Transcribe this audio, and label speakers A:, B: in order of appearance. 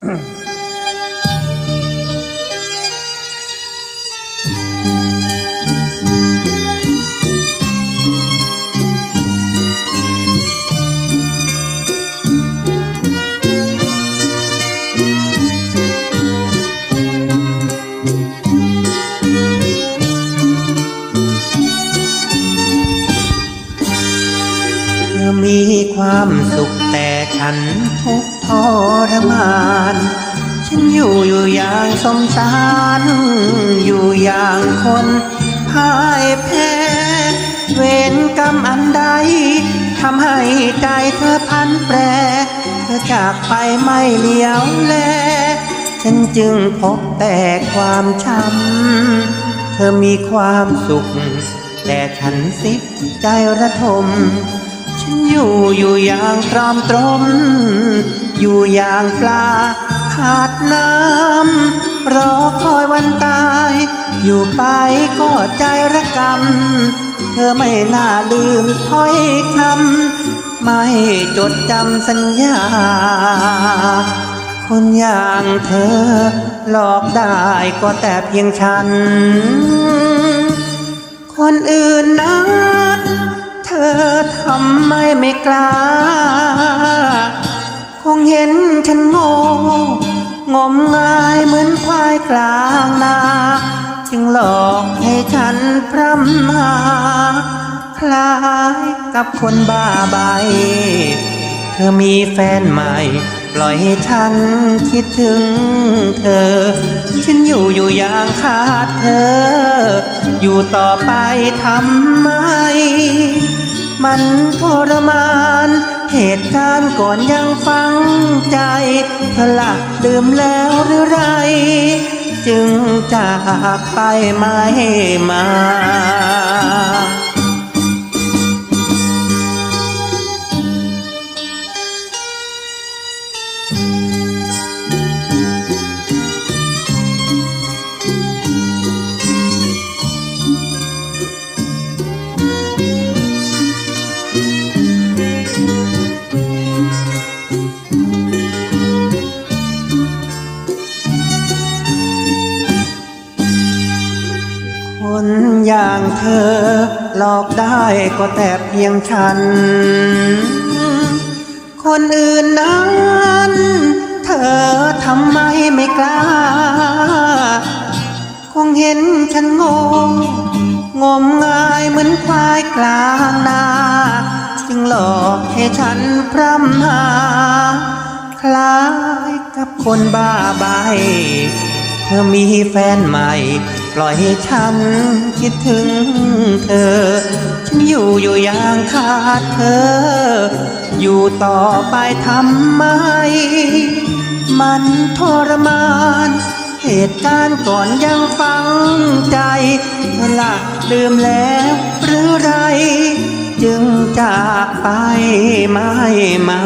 A: เธอมีความสุขแต่ฉันทุกข์ รมาน ฉันอยู่อยู่อย่างสมสาร อยู่อย่างคนพ่ายแพ้ เวรกรรมอันใดทำให้ใจเธอพันแปร เธอจากไปไม่เลี้ยวแล ฉันจึงพบแต่ความช้ำ เธอมีความสุข แต่ฉันสิใจระทม ฉันอยู่อยู่อย่างตรอมตรม อยู่อย่างปลาขาดน้ำรอคอยวันตาย อยู่ไปก็ใจระกำ เธอไม่น่าลืมถ้อยคำไม่จดจำสัญญา คนอย่างเธอหลอกได้ก็แต่เพียงฉัน คนอื่นนั้นเธอทำไมไม่กล้า งเห็นฉันโง่งมงายเหมือนควายกลางนา จึงหลอกให้ฉันพร่ำหาคล้ายกับคนบ้าใบ เธอมีแฟนใหม่ ปล่อยให้ฉันคิดถึงเธอ ฉันอยู่อยู่อย่างขาดเธอ อยู่ต่อไปทำไม มันทรมาน ก่อนยังฟังใจเธอละลืมแล้วหรือไร จึงจากไปไม่มา อย่างเธอ หลอกได้ก็แต่เพียงฉัน คนอื่นนั้น เธอทำไมไม่กล้า คงเห็นฉันโง่งมงายเหมือนควายกลางนาจึงหลอกให้ฉันพร่ำหา คล้ายกับคนบ้าใบเธอมีแฟนใหม่ ปล่อยให้ฉันคิดถึงเธอ ฉันอยู่อยู่อย่างขาดเธอ อยู่ต่อไปทำไม มันทรมาน เหตุการณ์ก่อนยังฟังใจเธอละลืมแล้วหรือไร จึงจากไปไม่มา